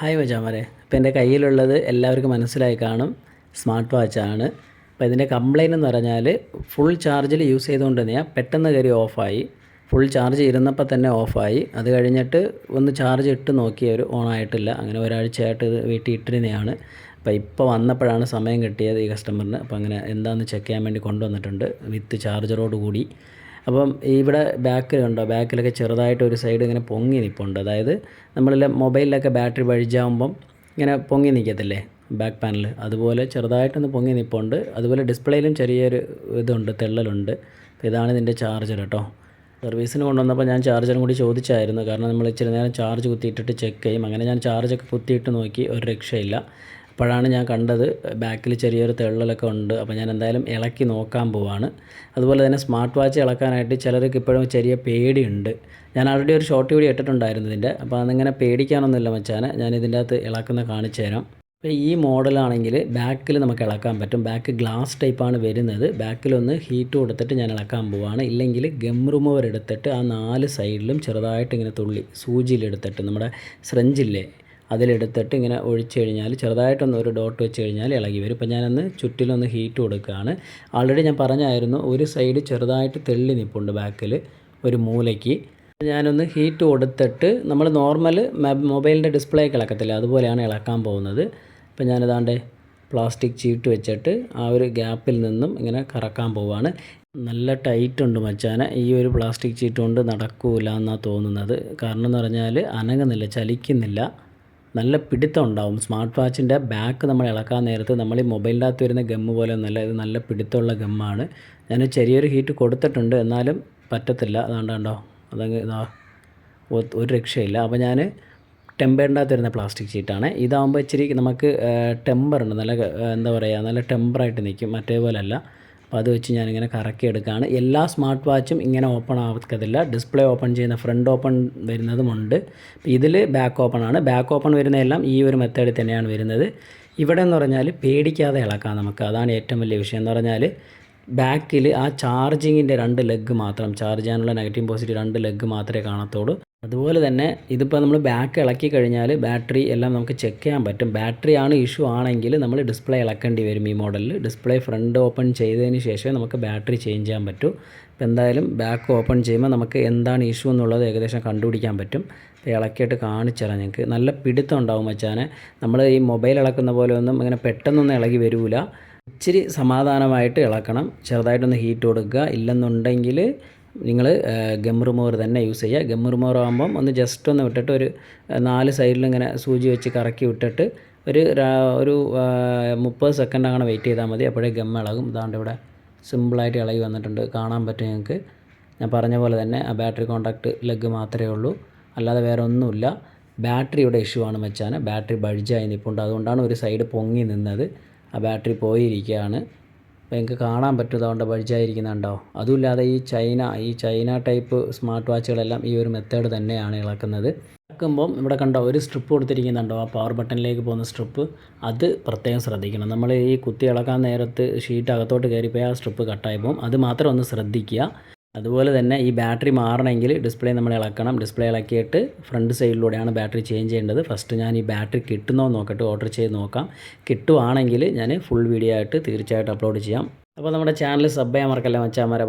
Hi വജാമരെ ഇപ്പോൾ എന്റെ കയ്യിലുള്ളത് എല്ലാവർക്കും മനസ്സിലായി കാണും. സ്മാർട്ട് വാച്ചാണ്. അപ്പോൾ ഇതിന്റെ കംപ്ലൈന്റ് എന്ന് പറഞ്ഞാൽ ഫുൾ ചാർജിൽ യൂസ് ചെയ്തുകൊണ്ട് തന്നെയാ പെട്ടെന്ന് കയറി ഓഫായി. ഫുൾ ചാർജ് ഇരുന്നപ്പോൾ തന്നെ ഓഫായി. അത് കഴിഞ്ഞിട്ട് ഒന്ന് ചാർജ് ഇട്ട് നോക്കിയൊരു ഓൺ ആയിട്ടില്ല അങ്ങനെ ഒരാഴ്ചയായിട്ട് ഇത് വീട്ടിൽ ഇട്ടിരുന്നതാണ്. അപ്പോൾ ഇപ്പോൾ വന്നപ്പോഴാണ് സമയം കിട്ടിയത് ഈ കസ്റ്റമറിന്. അപ്പോൾ അങ്ങനെ എന്താണെന്ന് ചെക്ക് ചെയ്യാൻ വേണ്ടി കൊണ്ടുവന്നിട്ടുണ്ട്. വിത്ത് ചാർജറോട് കൂടി. അപ്പം ഇവിടെ ബാക്കിൽ കണ്ടോ? ബാക്കിലൊക്കെ ചെറുതായിട്ട് ഒരു സൈഡ് ഇങ്ങനെ പൊങ്ങി നിൽപ്പുണ്ട് അതായത് നമ്മളെല്ലാം മൊബൈലിലൊക്കെ ബാറ്ററി വഴിച്ചാകുമ്പം ഇങ്ങനെ പൊങ്ങി നിൽക്കത്തില്ലേ ബാക്ക് പാനൽ അതുപോലെ ചെറുതായിട്ടൊന്ന് പൊങ്ങി നിൽപ്പുണ്ട് അതുപോലെ ഡിസ്പ്ലേയിലും ചെറിയൊരു ഇതുണ്ട് തെള്ളലുണ്ട്. ഇതാണ് ഇതിന്റെ ചാർജർ കേട്ടോ സർവീസിന് കൊണ്ടുവന്നപ്പോൾ ഞാൻ ചാർജറും കൂടി ചോദിച്ചായിരുന്നു. കാരണം നമ്മൾ ഇച്ചിരി നേരം ചാർജ് കുത്തിയിട്ടിട്ട് ചെക്ക് ചെയ്യും. അങ്ങനെ ഞാൻ ചാർജൊക്കെ കുത്തിയിട്ട് നോക്കി. ഒരു രക്ഷയില്ല. അപ്പോഴാണ് ഞാൻ കണ്ടത് ബാക്കിൽ ചെറിയൊരു തെള്ളലൊക്കെ ഉണ്ട് അപ്പോൾ ഞാൻ എന്തായാലും ഇളക്കി നോക്കാൻ പോവാണ്. അതുപോലെ തന്നെ സ്മാർട്ട് വാച്ച് ഇളക്കാനായിട്ട് ചിലർക്ക് ഇപ്പോഴും ചെറിയ പേടിയുണ്ട്. ഞാൻ ആൾറെഡി ഒരു ഷോർട്ട് വീഡിയോ ഇട്ടിട്ടുണ്ടായിരുന്നു ഇതിന്റെ അപ്പോൾ അതിങ്ങനെ പേടിക്കാനൊന്നുമില്ല മച്ചാനെ ഞാൻ ഇതിന്റെ അകത്ത് ഇളക്കുന്ന കാണിച്ചു തരാം. അപ്പോൾ ഈ മോഡലാണെങ്കിൽ ബാക്കിൽ നമുക്ക് ഇളക്കാൻ പറ്റും. ബാക്ക് ഗ്ലാസ് ടൈപ്പാണ് വരുന്നത്. ബാക്കിലൊന്ന് ഹീറ്റ് കൊടുത്തിട്ട് ഞാൻ ഇളക്കാൻ പോവാണ്. ഇല്ലെങ്കിൽ ഗം റിമൂവർ എടുത്തിട്ട് ആ നാല് സൈഡിലും ചെറുതായിട്ട് ഇങ്ങനെ തുള്ളി സൂചിയിലെടുത്തിട്ട് നമ്മുടെ സ്രഞ്ചില്ലേ അതിലെടുത്തിട്ട് ഇങ്ങനെ ഒഴിച്ച് കഴിഞ്ഞാൽ ചെറുതായിട്ടൊന്ന് ഒരു ഡോട്ട് വെച്ച് കഴിഞ്ഞാൽ ഇളകി വരും. ഇപ്പം ഞാനൊന്ന് ചുറ്റിലൊന്ന് ഹീറ്റ് കൊടുക്കുകയാണ്. ആൾറെഡി ഞാൻ പറഞ്ഞായിരുന്നു ഒരു സൈഡ് ചെറുതായിട്ട് തെള്ളി നിൽപ്പുണ്ട് ബാക്കിൽ ഒരു മൂലയ്ക്ക്. ഞാനൊന്ന് ഹീറ്റ് കൊടുത്തിട്ട് നമ്മൾ നോർമൽ മൊബൈലിന്റെ ഡിസ്പ്ലേ ഇളക്കത്തില്ല അതുപോലെയാണ് ഇളക്കാൻ പോകുന്നത്. ഇപ്പം ഞാനിതാണ്ട് പ്ലാസ്റ്റിക് ചീട്ട് വെച്ചിട്ട് ആ ഒരു ഗ്യാപ്പിൽ നിന്നും ഇങ്ങനെ കറക്കാൻ പോവുകയാണ് നല്ല ടൈറ്റ് ഉണ്ട് മച്ചാന ഈ ഒരു പ്ലാസ്റ്റിക് ചീറ്റ് കൊണ്ട് നടക്കൂല എന്നാണ് തോന്നുന്നത്. കാരണം എന്ന് പറഞ്ഞാൽ അനങ്ങുന്നില്ല ചലിക്കുന്നില്ല. നല്ല പിടുത്തം ഉണ്ടാവും. സ്മാർട്ട് വാച്ചിന്റെ ബാക്ക് നമ്മൾ ഇളക്കാൻ നേരത്ത് നമ്മൾ ഈ മൊബൈലിന്റെ അകത്ത് വരുന്ന ഗമ്മ് പോലെ ഒന്നല്ല ഇത് നല്ല പിടുത്തമുള്ള ഗമ്മാണ് ഞാൻ ചെറിയൊരു ഹീറ്റ് കൊടുത്തിട്ടുണ്ട്. എന്നാലും പറ്റത്തില്ല. അതാണ്ടോ അതങ്ങ് ഇതാ ഒരു രക്ഷയില്ല. അപ്പോൾ ഞാൻ ടെമ്പറിന്റെ അകത്ത് വരുന്ന പ്ലാസ്റ്റിക് ഷീറ്റാണ് ഇതാകുമ്പോൾ ഇച്ചിരി നമുക്ക് ടെമ്പർ ഉണ്ട്. നല്ല എന്താ പറയുക നല്ല ടെമ്പറായിട്ട് നിൽക്കും മറ്റേ പോലെയല്ല അപ്പോൾ അത് വെച്ച് ഞാനിങ്ങനെ കറക്കി എടുക്കുകയാണ് എല്ലാ സ്മാർട്ട് വാച്ചും ഇങ്ങനെ ഓപ്പൺ ആവത്തില്ല. ഡിസ്പ്ലേ ഓപ്പൺ ചെയ്യുന്ന ഫ്രണ്ട് ഓപ്പൺ വരുന്നതുമുണ്ട് ഇതിൽ ബാക്ക് ഓപ്പൺ ആണ്. ബാക്ക് ഓപ്പൺ വരുന്നതെല്ലാം ഈ ഒരു മെത്തേഡിൽ തന്നെയാണ് വരുന്നത്. ഇവിടെ എന്ന് പറഞ്ഞാൽ പേടിക്കാതെ ഇളക്കാം നമുക്ക്. അതാണ് ഏറ്റവും വലിയ വിഷയം. എന്ന് പറഞ്ഞാൽ ബാക്കിൽ ആ ചാർജിങ്ങിന്റെ രണ്ട് ലെഗ് മാത്രം ചാർജ് ചെയ്യാനുള്ള നെഗറ്റീവ് പോസിറ്റീവ് രണ്ട് ലെഗ് മാത്രമേ കാണത്തുള്ളൂ. അതുപോലെ തന്നെ ഇതിപ്പോൾ നമ്മൾ ബാക്ക് ഇളക്കി കഴിഞ്ഞാൽ ബാറ്ററി എല്ലാം നമുക്ക് ചെക്ക് ചെയ്യാൻ പറ്റും. ബാറ്ററി ആണ് ഇഷ്യൂ ആണെങ്കിൽ നമ്മൾ ഡിസ്പ്ലേ ഇളക്കേണ്ടി വരും ഈ മോഡലിൽ ഡിസ്പ്ലേ ഫ്രണ്ട് ഓപ്പൺ ചെയ്തതിന് ശേഷമേ നമുക്ക് ബാറ്ററി ചേഞ്ച് ചെയ്യാൻ പറ്റൂ. അപ്പോൾ എന്തായാലും ബാക്ക് ഓപ്പൺ ചെയ്യുമ്പോൾ നമുക്ക് എന്താണ് ഇഷ്യൂ എന്നുള്ളത് ഏകദേശം കണ്ടുപിടിക്കാൻ പറ്റും. ഇളക്കിയിട്ട് കാണിച്ചാൽ ഞങ്ങൾക്ക് നല്ല പിടുത്തം ഉണ്ടാവും വെച്ചാൽ നമ്മൾ ഈ മൊബൈൽ ഇളക്കുന്ന പോലെ ഒന്നും ഇങ്ങനെ പെട്ടെന്നൊന്നും ഇളകി വരില്ല ഇച്ചിരി സമാധാനമായിട്ട് ഇളക്കണം. ചെറുതായിട്ടൊന്ന് ഹീറ്റ് കൊടുക്കുക. ഇല്ലെന്നുണ്ടെങ്കിൽ നിങ്ങൾ ഗം തന്നെ യൂസ് ചെയ്യുക. ഗം റിമൂവർ ആകുമ്പം ഒന്ന് ജസ്റ്റ് ഒന്ന് വിട്ടിട്ട് ഒരു നാല് സൈഡിൽ ഇങ്ങനെ സൂചി വെച്ച് കറക്കി വിട്ടിട്ട് ഒരു ഒരു മുപ്പത് സെക്കൻഡ് അങ്ങനെ വെയിറ്റ് ചെയ്താൽ മതി. അപ്പോഴേ ഗം ഇളകും. ഇതാണ്ട് ഇവിടെ സിമ്പിളായിട്ട് ഇളകി വന്നിട്ടുണ്ട്. കാണാൻ പറ്റും നിങ്ങൾക്ക്. ഞാൻ പറഞ്ഞ പോലെ തന്നെ ആ ബാറ്ററി കോൺടാക്റ്റ് ലെഗ് മാത്രമേ ഉള്ളൂ. അല്ലാതെ വേറെ ഒന്നുമില്ല. ബാറ്ററിയുടെ ഇഷ്യൂ ആണ് വെച്ചാൽ ബാറ്ററി ബഴിജായി നിൽപ്പുണ്ട് അതുകൊണ്ടാണ് ഒരു സൈഡ് പൊങ്ങി നിന്നത്. ആ ബാറ്ററി പോയിരിക്കുകയാണ്. അപ്പോൾ നിങ്ങൾക്ക് കാണാൻ പറ്റും. അതുകൊണ്ട് ബൾജായിരിക്കുന്നുണ്ടോ അതുമില്ലാതെ ഈ ചൈന ഈ ചൈന ടൈപ്പ് സ്മാർട്ട് വാച്ചുകളെല്ലാം ഈ ഒരു മെത്തേഡ് തന്നെയാണ് ഇളക്കുന്നത്. ഇളക്കുമ്പം ഇവിടെ കണ്ടോ ഒരു സ്ട്രിപ്പ് കൊടുത്തിരിക്കുന്നുണ്ടോ? ആ പവർ ബട്ടണിലേക്ക് പോകുന്ന സ്ട്രിപ്പ് അത് പ്രത്യേകം ശ്രദ്ധിക്കണം. നമ്മൾ ഈ കുത്തി ഇളക്കാൻ നേരത്ത് ഷീറ്റ് അകത്തോട്ട് കയറിപ്പോയി ആ സ്ട്രിപ്പ് കട്ടായി പോകും. അത് മാത്രം ഒന്ന് ശ്രദ്ധിക്കുക. അതുപോലെ തന്നെ ഈ ബാറ്ററി മാറണമെങ്കിൽ ഡിസ്പ്ലേ നമ്മൾ ഇളക്കണം. ഡിസ്പ്ലേ ഇളക്കിയിട്ട് ഫ്രണ്ട് സൈഡിലൂടെയാണ് ബാറ്ററി ചേഞ്ച് ചെയ്യേണ്ടത്. ഫസ്റ്റ് ഞാൻ ഈ ബാറ്ററി കിട്ടുന്നോ നോക്കട്ടെ. ഓർഡർ ചെയ്ത് നോക്കാം. കിട്ടുവാണെങ്കിൽ ഞാൻ ഫുൾ വീഡിയോ ആയിട്ട് തീർച്ചയായിട്ടും അപ്ലോഡ് ചെയ്യാം. അപ്പോൾ നമ്മുടെ ചാനൽ സബ് ചെയ്യാൻ മറക്കല്ല മച്ചാമാരെ